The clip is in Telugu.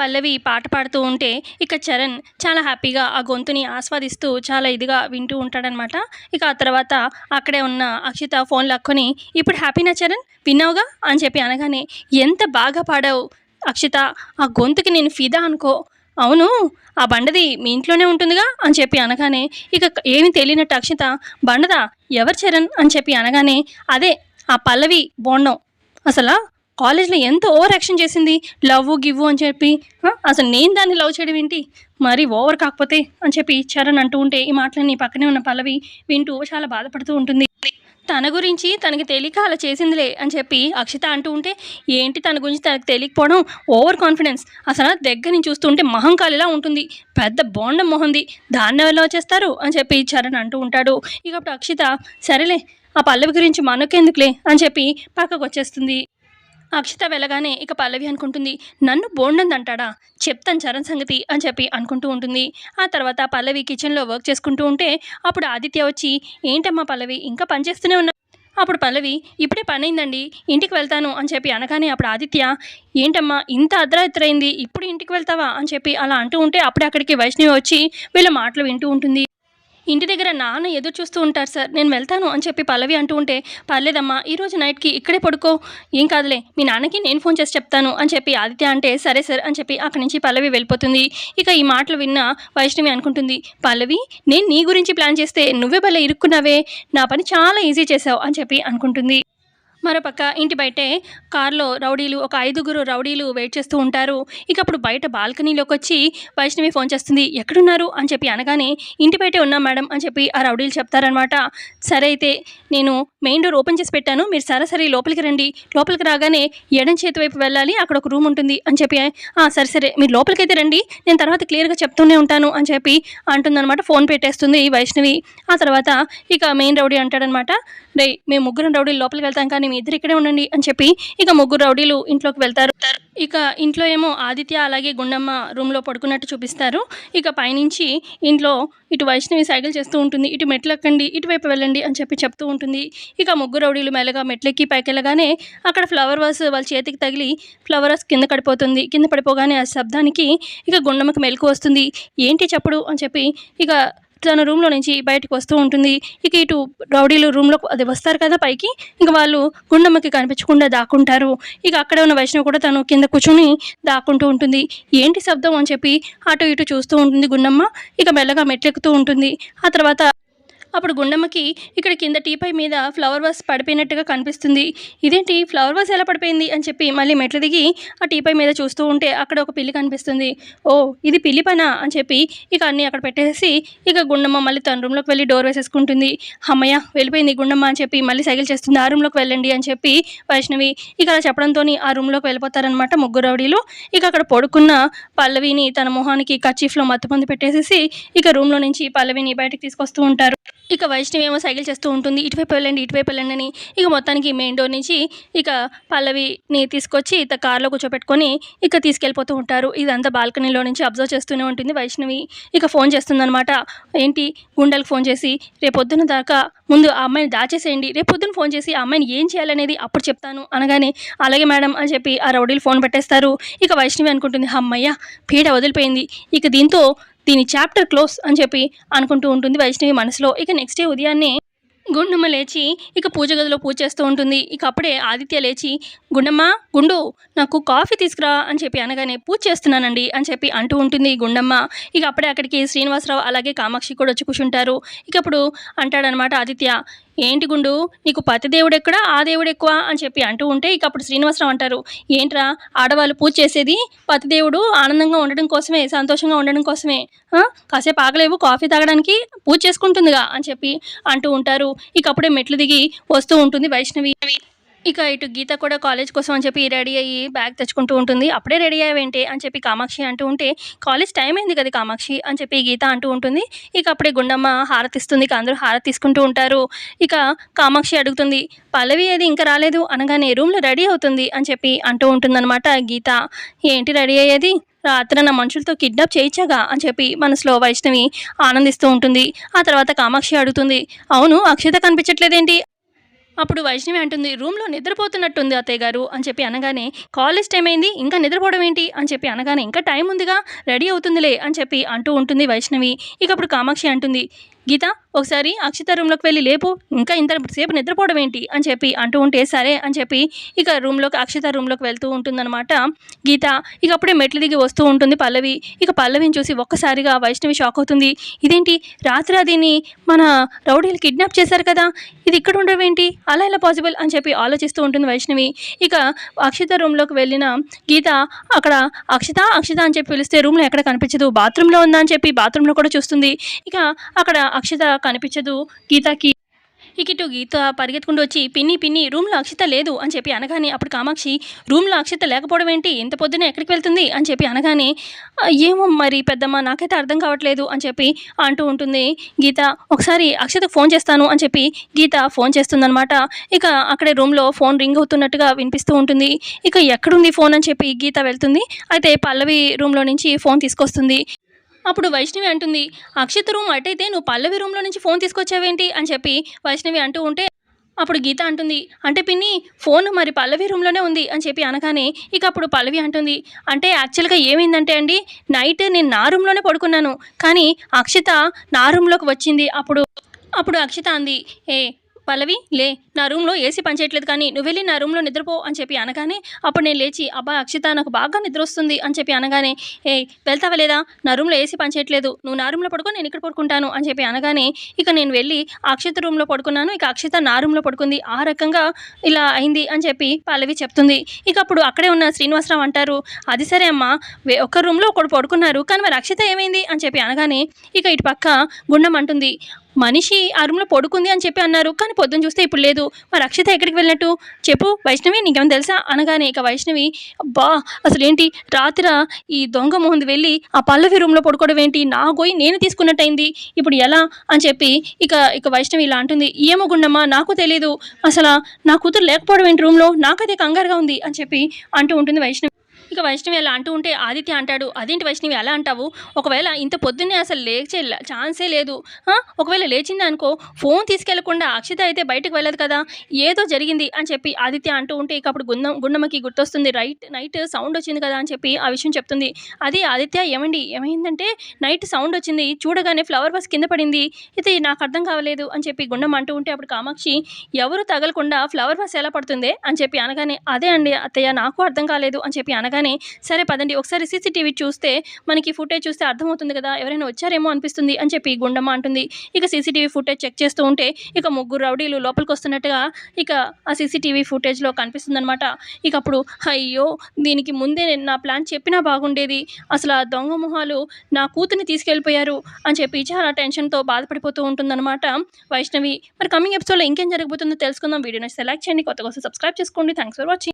పల్లవి పాట పాడుతూ ఉంటే ఇక చరణ్ చాలా హ్యాపీగా ఆ గొంతుని ఆస్వాదిస్తూ చాలా ఇదిగా వింటూ ఉంటాడనమాట. ఇక ఆ తర్వాత అక్కడే ఉన్న అక్షిత ఫోన్ లాక్కొని ఇప్పుడు హ్యాపీనా చరణ్? విన్నావుగా? అని చెప్పి అనగానే ఎంత బాగా పాడావు అక్షిత ఆ గొంతుకి నేను ఫిదా అనుకో. అవును ఆ బండది మీ ఇంట్లోనే ఉంటుందిగా? అని చెప్పి అనగానే ఇక ఏమి తెలియనట్టు అక్షిత బండదా? ఎవరు చరణ్? అని చెప్పి అనగానే అదే ఆ పల్లవి బోండం. అసలు? కాలేజ్లో ఎంత ఓవర్ యాక్షన్ చేసింది? లవ్ గివ్ అని చెప్పి. అసలు నేను దాన్ని లవ్ చేయడం ఏంటి? మరి ఓవర్ కాకపోతే అని చెప్పి చరణ్ అంటూ ఉంటే ఈ మాటలన్నీ పక్కనే ఉన్న పల్లవి వింటూ చాలా బాధపడుతూ ఉంటుంది. తన గురించి తనకి తెలియక అలా చేసిందిలే అని చెప్పి అక్షిత అంటూ ఉంటే ఏంటి తన గురించి తనకు తెలియకపోవడం? Over confidence. అసలు దగ్గర నుంచి చూస్తుంటే మహంకాళిలా ఉంటుంది. పెద్ద బోండం మొహంది. దాన్ని ఎలా వచ్చేస్తారు అని చెప్పి చరణ్ అంటూ ఉంటాడు. ఇక అక్షిత సరేలే ఆ పల్లవి గురించి మనకెందుకులే అని చెప్పి పక్కకు వచ్చేస్తుంది. అక్షిత వెళ్ళగానే ఇక పల్లవి అనుకుంటుంది నన్ను బోండంది అంటాడా చెప్తాను చరణ్ సంగతి అని చెప్పి అనుకుంటూ ఉంటుంది. ఆ తర్వాత పల్లవి కిచెన్లో వర్క్ చేసుకుంటూ ఉంటే అప్పుడు ఆదిత్య వచ్చి ఏంటమ్మా పల్లవి ఇంకా పని చేస్తూనే ఉన్నా అప్పుడు పల్లవి ఇప్పుడే పని అయిందండి ఇంటికి వెళ్తాను అని చెప్పి అనగానే అప్పుడు ఆదిత్య ఏంటమ్మా ఇంత అర్ధరాత్రైంది ఇప్పుడు ఇంటికి వెళ్తావా? అని చెప్పి అలా అంటూ ఉంటే అప్పుడే అక్కడికి వైష్ణవి వచ్చి వీళ్ళ మాటలు వింటూ ఉంటుంది. ఇంటి దగ్గర నాన్న ఎదురు చూస్తూ ఉంటారు సార్. నేను వెళ్తాను అని చెప్పి పల్లవి అంటూ ఉంటే పర్లేదమ్మా ఈరోజు నైట్కి ఇక్కడే పడుకో. ఏం కాదులే మీ నాన్నకి నేను ఫోన్ చేసి చెప్తాను అని చెప్పి ఆదిత్య అంటే సరే సార్ అని చెప్పి అక్కడి నుంచి పల్లవి వెళ్ళిపోతుంది. ఇక ఈ మాటలు విన్న వైష్ణవి అనుకుంటుంది పల్లవి నేను నీ గురించి ప్లాన్ చేస్తే నువ్వే భలే ఇరుక్కున్నావే. నా పని చాలా ఈజీ చేసావు అని చెప్పి అనుకుంటుంది. మరోపక్క ఇంటి బయటే కారులో రౌడీలు ఒక ఐదుగురు రౌడీలు వెయిట్ చేస్తూ ఉంటారు. ఇక అప్పుడు బయట బాల్కనీలోకి వచ్చి వైష్ణవి ఫోన్ చేస్తుంది. ఎక్కడున్నారు? అని చెప్పి అనగానే ఇంటి బయటే ఉన్నాం మేడం అని చెప్పి ఆ రౌడీలు చెప్తారనమాట సరే అయితే నేను మెయిన్ డోర్ ఓపెన్ చేసి పెట్టాను. మీరు సరాసరి లోపలికి రండి. లోపలికి రాగానే ఎడం చేతి వైపు వెళ్ళాలి. అక్కడ ఒక రూమ్ ఉంటుంది అని చెప్పి సరే సరే మీరు లోపలికి అయితే రండి. నేను తర్వాత క్లియర్గా చెప్తూనే ఉంటాను అని చెప్పి అంటుందన్నమాట. ఫోన్ పెట్టేస్తుంది ఈ వైష్ణవి. ఆ తర్వాత ఇక మెయిన్ రౌడీ అంటాడనమాట రే మేము ముగ్గురం రౌడీలు లోపలికి వెళ్తాం కానీ మీ ఇద్దరు ఇక్కడే ఉండండి అని చెప్పి ఇక ముగ్గురు రౌడీలు ఇంట్లోకి వెళ్తారు. ఇక ఇంట్లో ఏమో ఆదిత్య అలాగే గుండమ్మ రూమ్లో పడుకున్నట్టు చూపిస్తారు. ఇక పైనుంచి ఇంట్లో ఇటు వైష్ణవి సైకిల్ చేస్తూ ఉంటుంది. ఇటు మెట్లు ఎక్కండి ఇటువైపు వెళ్ళండి అని చెప్పి చెప్తూ ఉంటుంది. ఇక ముగ్గురు రౌడీలు మెల్లగా మెట్లెక్కి పైకెళ్ళగానే అక్కడ ఫ్లవర్ వాస్ వాళ్ళ చేతికి తగిలి ఫ్లవర్ వాస్ కింద పడిపోతుంది. కింద పడిపోగానే ఆ శబ్దానికి ఇక గుండమ్మకి మెలకు వస్తుంది. ఏంటి చెప్పుడు అని చెప్పి ఇక తన రూమ్లో నుంచి బయటకు వస్తూ ఉంటుంది. ఇక ఇటు రౌడీలు రూమ్లో అది వస్తారు కదా పైకి. ఇంకా వాళ్ళు గుండమ్మకి కనిపించకుండా దాక్కుంటారు. ఇక అక్కడ ఉన్న వైష్ణవ్ కూడా తను కింద కూర్చొని దాక్కుంటూ ఉంటుంది. ఏంటి శబ్దం అని చెప్పి అటు ఇటు చూస్తూ ఉంటుంది గుండమ్మ. ఇక మెల్లగా మెట్లెక్కుతూ ఉంటుంది. ఆ తర్వాత అప్పుడు గుండమ్మకి ఇక్కడ కింద టీపై మీద ఫ్లవర్ వాస్ పడిపోయినట్టుగా కనిపిస్తుంది. ఇదేంటి? ఫ్లవర్ వాస్ ఎలా పడిపోయింది? అని చెప్పి మళ్ళీ మెట్లు దిగి ఆ టీపై మీద చూస్తూ ఉంటే అక్కడ ఒక పిల్లి కనిపిస్తుంది. ఓ ఇది పిల్లి పనా? అని చెప్పి ఇక అన్నీ అక్కడ పెట్టేసి ఇక గుండమ్మ మళ్ళీ తన రూమ్లోకి వెళ్ళి డోర్ వేసేసుకుంటుంది. అమ్మయ్య వెళ్ళిపోయింది గుండమ్మ అని చెప్పి మళ్ళీ సైకిల్ చేస్తుంది. ఆ రూమ్లోకి వెళ్ళండి అని చెప్పి వైష్ణవి ఇక అలా చెప్పడంతో ఆ రూమ్లోకి వెళ్ళిపోతారనమాట ముగ్గురు రౌడీలు. ఇక అక్కడ పడుకున్న పల్లవిని తన మొహానికి కచీఫ్లో మత్తుపొంది పెట్టేసేసి ఇక రూమ్లో నుంచి పల్లవిని బయటకు తీసుకొస్తూ ఉంటారు. ఇక వైష్ణవి ఏమో సైకిల్ చేస్తూ ఉంటుంది. ఇటువైపు వెళ్ళండి ఇటువైపు వెళ్ళండి అని ఇక మొత్తానికి మెయిన్ డోర్ నుంచి ఇక పల్లవిని తీసుకొచ్చి ఇక కార్లో కూర్చోపెట్టుకొని ఇక తీసుకెళ్ళిపోతూ ఉంటారు. ఇదంతా బాల్కనీలో నుంచి అబ్జర్వ్ చేస్తూనే ఉంటుంది. వైష్ణవి ఇక ఫోన్ చేస్తుందనమాట ఏంటి? గుండెలకు ఫోన్ చేసి రేపొద్దున దాకా ముందు ఆ అమ్మాయిని దాచేసేయండి. రేపొద్దున ఫోన్ చేసి ఆ అమ్మాయిని ఏం చేయాలనేది అప్పుడు చెప్తాను అనగానే అలాగే మేడం అని చెప్పి ఆ రౌడీలు ఫోన్ పెట్టేస్తారు. ఇక వైష్ణవి అనుకుంటుంది అమ్మయ్య పీడ వదిలిపోయింది. ఇక దీంతో దీని చాప్టర్ క్లోజ్ అని చెప్పి అనుకుంటూ ఉంటుంది వైష్ణవి మనసులో. ఇక నెక్స్ట్ డే ఉదయాన్నే గుండమ్మ లేచి ఇక పూజ గదిలో పూజ చేస్తూ ఉంటుంది. ఇక అప్పుడే ఆదిత్య లేచి గుండమ్మ గుండు నాకు కాఫీ తీసుకురా అని చెప్పి అనగానే పూజ చేస్తున్నానండి అని చెప్పి అంటూ ఉంటుంది గుండమ్మ. ఇక అప్పుడే అక్కడికి శ్రీనివాసరావు అలాగే కామాక్షి కూడా వచ్చి కూర్చుంటారు. ఇక అప్పుడు అంటాడనమాట ఆదిత్య ఏంటి గుండు? నీకు పతి దేవుడు ఎక్కడ ఆ దేవుడు ఎక్కువ అని చెప్పి అంటూ ఉంటే ఇక అప్పుడు శ్రీనివాసరావు అంటారు ఏంట్రా? ఆడవాళ్ళు పూజ చేసేది పతి దేవుడు ఆనందంగా ఉండడం కోసమే సంతోషంగా ఉండడం కోసమే. కాసేపు ఆగలేవు కాఫీ తాగడానికి పూజ చేసుకుంటుందిగా అని చెప్పి అంటూ ఉంటారు. ఇక అప్పుడే మెట్లు దిగి వస్తూ ఉంటుంది వైష్ణవి. ఇక ఇటు గీత కూడా కాలేజ్ కోసం అని చెప్పి రెడీ అయ్యి బ్యాగ్ తెచ్చుకుంటూ ఉంటుంది. అప్పుడే రెడీ అయ్యేంటి అని చెప్పి కామాక్షి అంటూ ఉంటే కాలేజ్ టైం అయింది కదా కామాక్షి అని చెప్పి గీత అంటూ ఉంటుంది. ఇక అప్పుడే గుండమ్మ హారతి ఇస్తుంది. ఇక అందరూ హారతి తీసుకుంటూ ఉంటారు. ఇక కామాక్షి అడుగుతుంది పల్లవి అది ఇంకా రాలేదు? అనగానే రూమ్లో రెడీ అవుతుంది అని చెప్పి అంటూ ఉంటుందన్నమాట గీత. ఏంటి రెడీ అయ్యేది? రాత్రి నా మనుషులతో కిడ్నాప్ చేయించాగా? అని చెప్పి మనసులో వైష్ణవి ఆనందిస్తూ ఉంటుంది. ఆ తర్వాత కామాక్షి అడుగుతుంది అవును అక్షత కనిపించట్లేదేంటి? అప్పుడు వైష్ణవి అంటుంది రూమ్లో నిద్రపోతున్నట్టుంది అత్తయ్య గారు అని చెప్పి అనగానే కాలేజ్ టైం అయింది ఇంకా నిద్రపోవడం ఏంటి? అని చెప్పి అనగానే ఇంకా టైం ఉందిగా రెడీ అవుతుందిలే అని చెప్పి అంటూ ఉంటుంది వైష్ణవి. ఇక అప్పుడు కామాక్షి అంటుంది గీత ఒకసారి అక్షిత రూమ్లోకి వెళ్ళి లేపు ఇంకా ఇంత సేపు నిద్రపోవడం ఏంటి? అని చెప్పి అంటూ ఉంటే సరే అని చెప్పి ఇక రూమ్లోకి అక్షిత రూమ్లోకి వెళ్తూ ఉంటుందన్నమాట. గీత ఇక అప్పుడే మెట్లు దిగి వస్తూ ఉంటుంది పల్లవి. ఇక పల్లవిని చూసి ఒక్కసారిగా వైష్ణవి షాక్ అవుతుంది. ఇదేంటి? రాత్రి అదిని మన రౌడీలు కిడ్నాప్ చేశారు కదా? ఇది ఇక్కడ ఉండడం ఏంటి? అలా ఎలా పాసిబుల్? అని చెప్పి ఆలోచిస్తూ ఉంటుంది వైష్ణవి. ఇక అక్షిత రూమ్లోకి వెళ్ళిన గీత అక్కడ అక్షిత అక్షిత అని చెప్పి పిలిస్తే రూమ్లో ఎక్కడ కనిపించదు? బాత్రూంలో ఉందా? అని చెప్పి బాత్రూంలో కూడా చూస్తుంది. ఇక అక్కడ అక్షిత కనిపించదు. గీతకి ఇక ఇటు గీత పరిగెత్తుకుంటూ వచ్చి పిన్ని పిన్ని రూమ్లో అక్షిత లేదు అని చెప్పి అనగానే అప్పుడు కామాక్షి రూమ్లో అక్షిత లేకపోవడం ఏంటి? ఎంత పొద్దున ఎక్కడికి వెళ్తుంది? అని చెప్పి అనగానే ఏమో మరి పెద్దమ్మ నాకైతే అర్థం కావట్లేదు అని చెప్పి అంటూ ఉంటుంది. గీత ఒకసారి అక్షతకు ఫోన్ చేస్తాను అని చెప్పి గీత ఫోన్ చేస్తుందనమాట ఇక అక్కడే రూమ్లో ఫోన్ రింగ్ అవుతున్నట్టుగా వినిపిస్తూ ఉంటుంది. ఇక ఎక్కడుంది ఫోన్ అని చెప్పి గీత వెళ్తుంది. అయితే పల్లవి రూమ్లో నుంచి ఫోన్ తీసుకొస్తుంది. అప్పుడు వైష్ణవి అంటుంది అక్షిత్ రూమ్ అటైతే నువ్వు పల్లవి రూమ్లో నుంచి ఫోన్ తీసుకొచ్చావేంటి? అని చెప్పి వైష్ణవి అంటూ ఉంటే అప్పుడు గీత అంటుంది అంటే పిన్ని ఫోన్ మరి పల్లవి రూమ్లోనే ఉంది అని చెప్పి అనగానే ఇక అప్పుడు పల్లవి అంటుంది అంటే యాక్చువల్గా ఏమైందంటే అండి నైట్ నేను నా రూమ్లోనే పడుకున్నాను కానీ అక్షిత నా రూమ్లోకి వచ్చింది. అప్పుడు అప్పుడు అక్షిత అంది ఏ పల్లవి లే నా రూమ్లో ఏసీ పనిచేయట్లేదు కానీ నువ్వు వెళ్ళి నా రూమ్లో నిద్రపో అని చెప్పి అనగానే అప్పుడు నేను లేచి అబ్బా అక్షిత నాకు బాగా నిద్ర వస్తుంది అని చెప్పి అనగానే ఏ వెళ్తావా లేదా? నా రూమ్లో ఏసీ పనిచేయట్లేదు. నువ్వు నా రూమ్లో పడుకో నేను ఇక్కడ పడుకుంటాను అని చెప్పి అనగానే ఇక నేను వెళ్ళి అక్షిత రూమ్లో పడుకున్నాను. ఇక అక్షిత నా రూమ్లో పడుకుంది. ఆ రకంగా ఇలా అయింది అని చెప్పి పల్లవి చెప్తుంది. ఇక అప్పుడు అక్కడే ఉన్న శ్రీనివాసరావు అంటారు అది సరే అమ్మా ఒక్క రూమ్లో ఒకడు పడుకున్నారు. కానీ మరి అక్షిత ఏమైంది? అని చెప్పి అనగానే ఇక ఇటు పక్క గుండం అంటుంది. మనిషి ఆ రూమ్లో పడుకుంది అని చెప్పి అన్నారు. కానీ పొద్దున్న చూస్తే ఇప్పుడు లేదు. మరి అక్షిత ఎక్కడికి వెళ్ళినట్టు? చెప్పు వైష్ణవి నీకేమైనా తెలుసా? అనగానే ఇక వైష్ణవి అబ్బా అసలు ఏంటి రాత్రి ఈ దొంగ ముందు వెళ్ళి ఆ పల్లవి రూమ్లో పడుకోవడం ఏంటి? నా గోయి నేను తీసుకున్నట్టయింది. ఇప్పుడు ఎలా? అని చెప్పి ఇక ఇక వైష్ణవి ఇలా అంటుంది. ఏమో గుండమ్మా నాకు తెలియదు అసలు నా కూతురు లేకపోవడం ఏంటి రూమ్లో? నాకైతే కంగారుగా ఉంది అని చెప్పి అంటూ ఉంటుంది వైష్ణవి. ఇక వైష్ణవి అలా అంటూ ఉంటే ఆదిత్య అంటాడు అదేంటి వైష్ణవి అలా అంటావు? ఒకవేళ ఇంత పొద్దున్నే అసలు లేచే ఛాన్సే లేదు. ఒకవేళ లేచింది అనుకో ఫోన్ తీసుకెళ్ళకుండా అక్షిత అయితే బయటకు వెళ్ళదు కదా? ఏదో జరిగింది అని చెప్పి ఆదిత్య అంటూ ఉంటే ఇక అప్పుడు గుండం గుండమ్మకి గుర్తొస్తుంది రైట్ నైట్ సౌండ్ వచ్చింది కదా అని చెప్పి ఆ విషయం చెప్తుంది. అది ఆదిత్య ఏమండి? ఏమైందంటే నైట్ సౌండ్ వచ్చింది చూడగానే ఫ్లవర్ బస్ కింద పడింది. ఇది నాకు అర్థం కావలేదు అని చెప్పి గుండం అంటూ ఉంటే అప్పుడు కామాక్షి ఎవరు తగలకుండా ఫ్లవర్ బస్ ఎలా పడుతుంది? అని చెప్పి అనగానే అదే అండి అత్తయ్య నాకు అర్థం కాలేదు అని చెప్పి అనగానే సరే పదండి ఒకసారి సీసీటీవీ చూస్తే మనకి ఫుటేజ్ చూస్తే అర్థమవుతుంది కదా ఎవరైనా వచ్చారేమో అనిపిస్తుంది అని చెప్పి గుండమ్మ అంటుంది. ఇక సీసీటీవీ ఫుటేజ్ చెక్ చేస్తూ ఉంటే ఇక ముగ్గురు రౌడీలు లోపలికి వస్తున్నట్టుగా ఇక ఆ సీసీటీవీ ఫుటేజ్లో కనిపిస్తుందన్నమాట. ఇక అప్పుడు అయ్యో దీనికి ముందే నేను నా ప్లాన్ చెప్పినా బాగుండేది. అసలు ఆ దొంగ మొహాలు నా కూతుర్ని తీసుకెళ్ళిపోయారు అని చెప్పి చాలా టెన్షన్తో బాధపడిపోతూ ఉంటుందన్నమాట వైష్ణవి. మరి కమింగ్ ఎపిసోడ్లో ఇంకేం జరగబోతుందో తెలుసుకుందాం. వీడియోని సెలెక్ట్ చేయండి కొత్త కోసం సబ్స్క్రైబ్ చేసుకోండి. Thanks for watching.